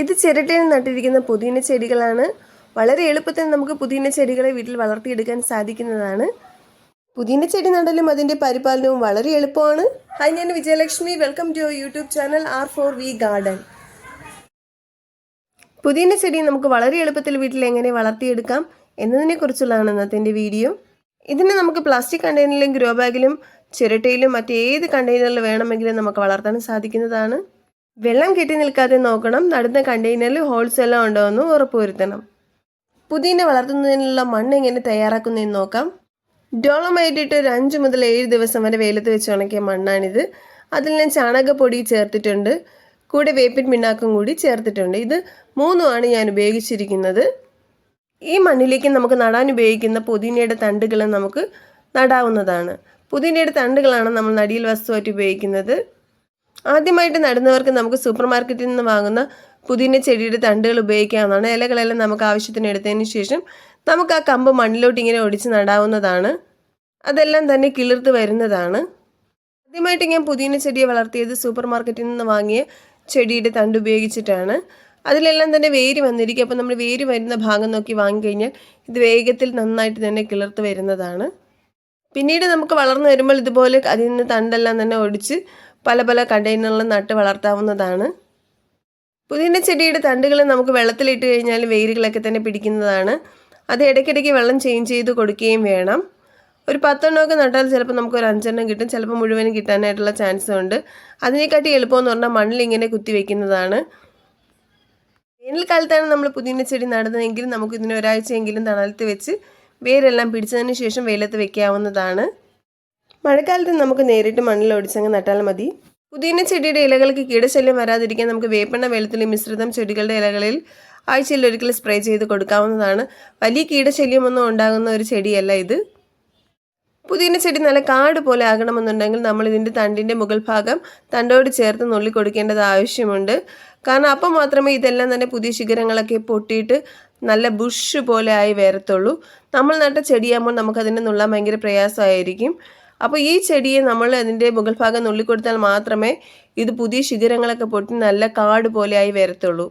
ഇത് ചിരട്ടയിൽ നട്ടിരിക്കുന്ന പുതിന ചെടികളാണ്. വളരെ എളുപ്പത്തിൽ നമുക്ക് പുതിന ചെടികളെ വീട്ടിൽ വളർത്തിയെടുക്കാൻ സാധിക്കുന്നതാണ്. പുതിന ചെടി നടലും അതിന്റെ പരിപാലനവും വളരെ എളുപ്പമാണ്. ഹായ് ഞാൻ Vijayalakshmi. Welcome to YouTube channel R four V garden പുതിന ചെടി നമുക്ക് വളരെ എളുപ്പത്തിൽ വീട്ടിൽ എങ്ങനെ വളർത്തിയെടുക്കാം എന്നതിനെ കുറിച്ചുള്ളതാണ് ഇന്നത്തെ വീഡിയോ. ഇതിനെ നമുക്ക് പ്ലാസ്റ്റിക് കണ്ടെയ്നറിലും ഗ്രോ ബാഗിലും ചിരട്ടയിലും മറ്റേത് കണ്ടെയ്നറിൽ വേണമെങ്കിലും നമുക്ക് വളർത്താൻ സാധിക്കുന്നതാണ്. വെള്ളം കെട്ടി നിൽക്കാതെ നോക്കണം. നടുന്ന കണ്ടെയ്നറിൽ ഹോൾസ് എല്ലാം ഉണ്ടോ എന്ന് ഉറപ്പുവരുത്തണം. പുതിന വളർത്തുന്നതിനുള്ള മണ്ണ് എങ്ങനെ തയ്യാറാക്കുന്നതെന്ന് നോക്കാം. ഡോളമായിട്ടിട്ട് ഒരു അഞ്ച് മുതൽ ഏഴ് ദിവസം വരെ വെയിലത്ത് വെച്ച് ഉണക്കിയ മണ്ണാണിത്. അതിൽ ഞാൻ ചാണകപ്പൊടി ചേർത്തിട്ടുണ്ട്. കൂടെ വേപ്പിൻ പിണ്ണാക്കും കൂടി ചേർത്തിട്ടുണ്ട്. ഇത് മൂന്നുമാണ് ഞാൻ ഉപയോഗിച്ചിരിക്കുന്നത്. ഈ മണ്ണിലേക്ക് നമുക്ക് നടാൻ ഉപയോഗിക്കുന്ന പുതിനയുടെ തണ്ടുകൾ നമുക്ക് നടാവുന്നതാണ്. പുതിനയുടെ തണ്ടുകളാണ് നമ്മൾ നടിയിൽ വസ്തുവായിട്ട് ഉപയോഗിക്കുന്നത്. ആദ്യമായിട്ട് നടുന്നവർക്ക് നമുക്ക് സൂപ്പർ മാർക്കറ്റിൽ നിന്ന് വാങ്ങുന്ന പുതിന ചെടിയുടെ തണ്ടുകൾ ഉപയോഗിക്കാവുന്നതാണ്. ഇലകളെല്ലാം നമുക്ക് ആവശ്യത്തിന് എടുത്തതിന് ശേഷം നമുക്ക് ആ കമ്പ് മണ്ണിലോട്ട് ഇങ്ങനെ ഒടിച്ച് നടാവുന്നതാണ്. അതെല്ലാം തന്നെ കിളിർത്ത് വരുന്നതാണ്. ആദ്യമായിട്ട് ഞാൻ പുതിന ചെടിയെ വളർത്തിയത് സൂപ്പർ മാർക്കറ്റിൽ നിന്ന് വാങ്ങിയ ചെടിയുടെ തണ്ട് ഉപയോഗിച്ചിട്ടാണ്. അതിലെല്ലാം തന്നെ വേര് വന്നിരിക്കും. അപ്പോൾ നമ്മൾ വേര് വരുന്ന ഭാഗം നോക്കി വാങ്ങിക്കഴിഞ്ഞാൽ ഇത് വേഗത്തിൽ നന്നായിട്ട് തന്നെ കിളിർത്ത് വരുന്നതാണ്. പിന്നീട് നമുക്ക് വളർന്നു വരുമ്പോൾ ഇതുപോലെ അതിൽ നിന്ന് തണ്ടെല്ലാം തന്നെ ഒടിച്ച് പല പല കണ്ടെയ്നറിൽ നട്ട് വളർത്താവുന്നതാണ്. പുതിന ചെടിയുടെ തണ്ടുകൾ നമുക്ക് വെള്ളത്തിലിട്ട് കഴിഞ്ഞാൽ വേരുകളൊക്കെ തന്നെ പിടിക്കുന്നതാണ്. അത് ഇടയ്ക്കിടയ്ക്ക് വെള്ളം ചേഞ്ച് ചെയ്ത് കൊടുക്കുകയും വേണം. ഒരു പത്തെണ്ണമൊക്കെ നട്ടാൽ ചിലപ്പോൾ നമുക്ക് ഒരു അഞ്ചെണ്ണം കിട്ടും. ചിലപ്പോൾ മുഴുവനും കിട്ടാനായിട്ടുള്ള ചാൻസ് ഉണ്ട്. അതിനെക്കാട്ടി എളുപ്പമെന്ന് പറഞ്ഞാൽ മണ്ണിലിങ്ങനെ കുത്തി വെക്കുന്നതാണ്. വേനൽക്കാലത്താണ് നമ്മൾ പുതിന ചെടി നടുന്നതെങ്കിൽ നമുക്ക് ഒരാഴ്ചയെങ്കിലും തണലത്ത് വെച്ച് വേരെല്ലാം പിടിച്ചതിന് ശേഷം വെയിലത്ത് വെക്കാവുന്നതാണ്. മഴക്കാലത്ത് നമുക്ക് നേരിട്ട് മണ്ണിൽ ഒടിച്ചങ്ങ് നട്ടാൽ മതി. പുതിന ചെടിയുടെ ഇലകൾക്ക് കീടശല്യം വരാതിരിക്കാൻ നമുക്ക് വേപ്പെണ്ണ വെള്ളത്തിൽ മിശ്രിതം ചെടികളുടെ ഇലകളിൽ ആഴ്ചയിൽ ഒരിക്കൽ സ്പ്രേ ചെയ്ത് കൊടുക്കാവുന്നതാണ്. വലിയ കീടശല്യമൊന്നും ഉണ്ടാകുന്ന ഒരു ചെടിയല്ല ഇത്. പുതിന ചെടി നല്ല കാട് പോലെ ആകണമെന്നുണ്ടെങ്കിൽ നമ്മൾ ഇതിന്റെ തണ്ടിന്റെ മുകൾ ഭാഗം തണ്ടോട് ചേർത്ത് നുള്ളി കൊടുക്കേണ്ടത് ആവശ്യമുണ്ട്. കാരണം അപ്പോൾ മാത്രമേ ഇതെല്ലാം തന്നെ പുതിയ ശിഖരങ്ങളൊക്കെ പൊട്ടിയിട്ട് നല്ല ബുഷ് പോലെ ആയി വരത്തുള്ളൂ. നമ്മൾ നട്ട ചെടിയാകുമ്പോൾ നമുക്കതിനെ നുള്ളാൻ ഭയങ്കര പ്രയാസമായിരിക്കും. അപ്പോൾ ഈ ചെടിയെ നമ്മൾ അതിന്റെ മുകൾ ഭാഗം നുള്ളിക്കൊടുത്താൽ മാത്രമേ ഇത് പുതിയ ശിഖരങ്ങളൊക്കെ പൊട്ടി നല്ല കാട് പോലെയായി വരത്തുള്ളൂ.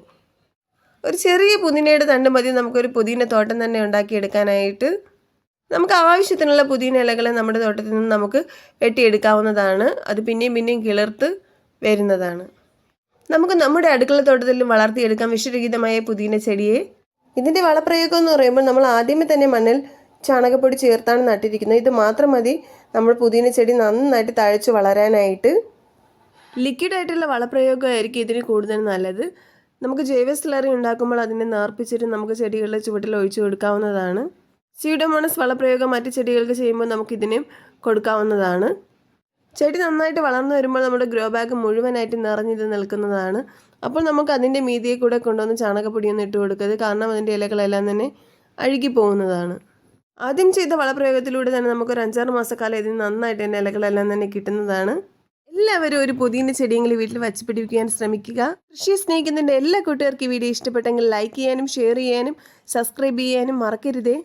ഒരു ചെറിയ പുതിനയുടെ തണ്ട് മതി നമുക്കൊരു പുതിന തോട്ടം തന്നെ ഉണ്ടാക്കിയെടുക്കാനായിട്ട്. നമുക്ക് ആവശ്യത്തിനുള്ള പുതിന ഇലകളെ നമ്മുടെ തോട്ടത്തിൽ നിന്ന് നമുക്ക് വെട്ടിയെടുക്കാവുന്നതാണ്. അത് പിന്നെയും പിന്നെയും കിളിർത്ത് വരുന്നതാണ്. നമുക്ക് നമ്മുടെ അടുക്കള തോട്ടത്തിൽ വളർത്തിയെടുക്കാം വിഷരഹിതമായ പുതിന ചെടിയെ. ഇതിന്റെ വളപ്രയോഗം എന്ന് പറയുമ്പോൾ നമ്മൾ ആദ്യമേ തന്നെ മണ്ണിൽ ചാണകപ്പൊടി ചേർത്താണ് നട്ടിരിക്കുന്നത്. ഇത് മാത്രം മതി. നമ്മൾ പുതിന ചെടി നന്നായിട്ട് തഴച്ച് വളരാനായിട്ട് ലിക്വിഡായിട്ടുള്ള വളപ്രയോഗമായിരിക്കും ഇതിന് കൂടുതൽ നല്ലത്. നമുക്ക് ജൈവ സ്ലറി ഉണ്ടാക്കുമ്പോൾ അതിനെ നേർപ്പിച്ചിട്ട് നമുക്ക് ചെടികളുടെ ചുവട്ടിൽ ഒഴിച്ചു കൊടുക്കാവുന്നതാണ്. സ്യൂഡോമോണസ് വളപ്രയോഗം മറ്റ് ചെടികൾക്ക് ചെയ്യുമ്പോൾ നമുക്കിതിനും കൊടുക്കാവുന്നതാണ്. ചെടി നന്നായിട്ട് വളർന്നു വരുമ്പോൾ നമ്മുടെ ഗ്രോ ബാഗ് മുഴുവനായിട്ട് നിറഞ്ഞിത് നിൽക്കുന്നതാണ്. അപ്പോൾ നമുക്ക് അതിന്റെ മീതിയെ കൂടെ കൊണ്ടുവന്ന് ചാണകപ്പൊടിയൊന്നും ഇട്ട് കൊടുക്കരുത്. കാരണം അതിന്റെ ഇലകളെല്ലാം തന്നെ അഴുകി പോകുന്നതാണ് ആദ്യം ചെയ്ത വളപ്രയോഗത്തിലൂടെ തന്നെ നമുക്ക് ഒരു അഞ്ചാറ് മാസക്കാലം ഇതിന് നന്നായിട്ട് തന്നെ ഇലകളെല്ലാം തന്നെ കിട്ടുന്നതാണ്. എല്ലാവരും ഒരു പുതിയ ചെടിയെങ്കിലും വീട്ടിൽ വച്ച് പിടിപ്പിക്കാൻ ശ്രമിക്കുക. കൃഷിയെ സ്നേഹിക്കുന്നതിന്റെ എല്ലാ കൂട്ടുകാർക്കും ഈ വീഡിയോ ഇഷ്ടപ്പെട്ടെങ്കിൽ ലൈക്ക് ചെയ്യാനും ഷെയർ ചെയ്യാനും സബ്സ്ക്രൈബ് ചെയ്യാനും മറക്കരുതേ.